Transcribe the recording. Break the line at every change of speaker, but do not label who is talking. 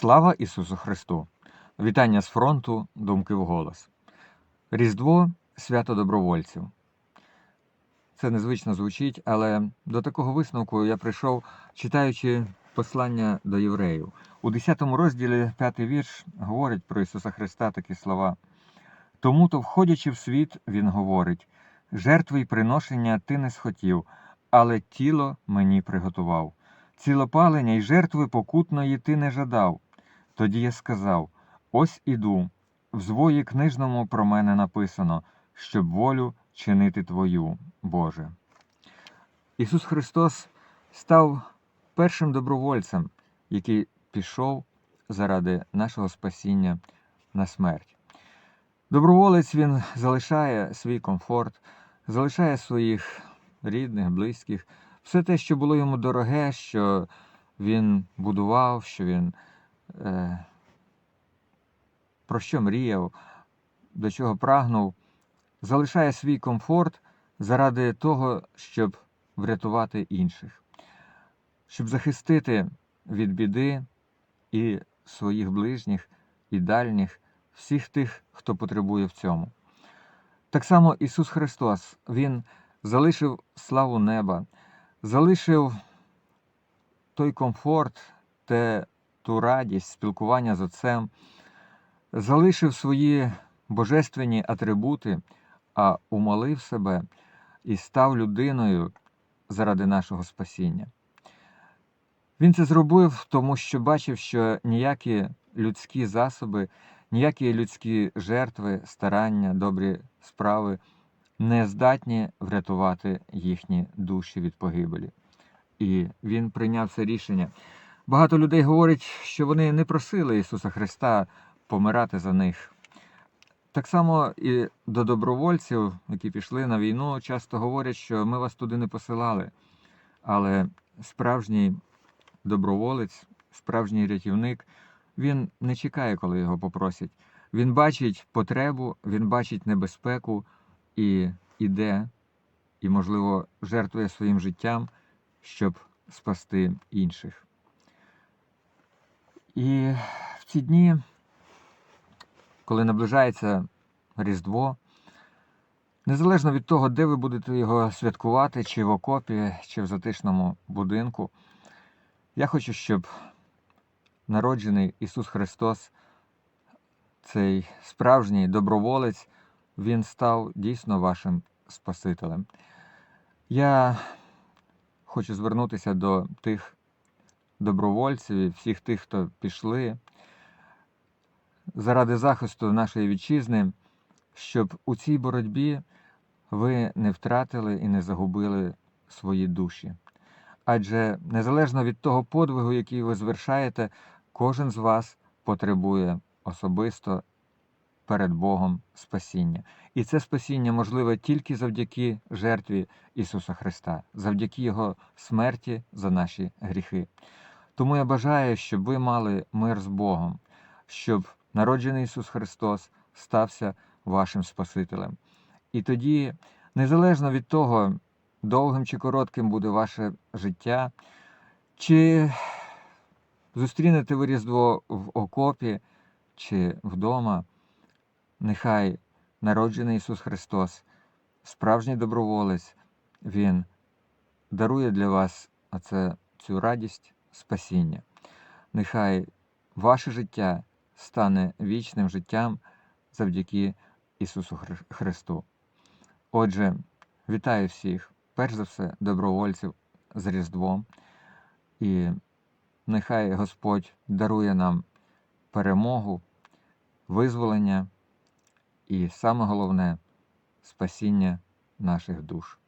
Слава Ісусу Христу! Вітання з фронту, думки вголос. Різдво свято добровольців. Це незвично звучить, але до такого висновку я прийшов, читаючи послання до євреїв. У 10 розділі 5 вірш говорить про Ісуса Христа такі слова. Тому то, входячи в світ, Він говорить: жертви й приношення ти не схотів, але тіло мені приготував. Цілопалення й жертви покутної ти не жадав. Тоді я сказав: Ось іду, в звої книжному про мене написано, щоб волю чинити Твою, Боже. Ісус Христос став першим добровольцем, який пішов заради нашого спасіння на смерть. Доброволець він залишає свій комфорт, залишає своїх рідних, близьких, все те, що було йому дороге, що він будував, що він про що мріяв, до чого прагнув, залишає свій комфорт заради того, щоб врятувати інших, щоб захистити від біди і своїх ближніх, і дальніх, всіх тих, хто потребує в цьому. Так само Ісус Христос, Він залишив славу неба, залишив той комфорт, те, ту радість спілкування з Отцем, залишив свої божественні атрибути, а умолив себе і став людиною заради нашого спасіння. Він це зробив, тому що бачив, що ніякі людські засоби, ніякі людські жертви, старання, добрі справи не здатні врятувати їхні душі від погибелі. І він прийняв це рішення. Багато людей говорять, що вони не просили Ісуса Христа помирати за них. Так само і до добровольців, які пішли на війну, часто говорять, що ми вас туди не посилали. Але справжній доброволець, справжній рятівник, він не чекає, коли його попросять. Він бачить потребу, він бачить небезпеку і іде, і, можливо, жертвує своїм життям, щоб спасти інших. І в ці дні, коли наближається Різдво, незалежно від того, де ви будете його святкувати, чи в окопі, чи в затишному будинку, я хочу, щоб народжений Ісус Христос, цей справжній доброволець, Він став дійсно вашим Спасителем. Я хочу звернутися до тих добровольців і всіх тих, хто пішли заради захисту нашої вітчизни, щоб у цій боротьбі ви не втратили і не загубили свої душі. Адже незалежно від того подвигу, який ви звершаєте, кожен з вас потребує особисто перед Богом спасіння. І це спасіння можливе тільки завдяки жертві Ісуса Христа, завдяки Його смерті за наші гріхи. Тому я бажаю, щоб ви мали мир з Богом, щоб народжений Ісус Христос стався вашим Спасителем. І тоді, незалежно від того, довгим чи коротким буде ваше життя, чи зустрінете ви Різдво в окопі чи вдома, нехай народжений Ісус Христос, справжній доброволець, Він дарує для вас оце, цю радість спасіння. Нехай ваше життя стане вічним життям завдяки Ісусу Христу. Отже, вітаю всіх, перш за все, добровольців з Різдвом, і нехай Господь дарує нам перемогу, визволення і саме головне спасіння наших душ.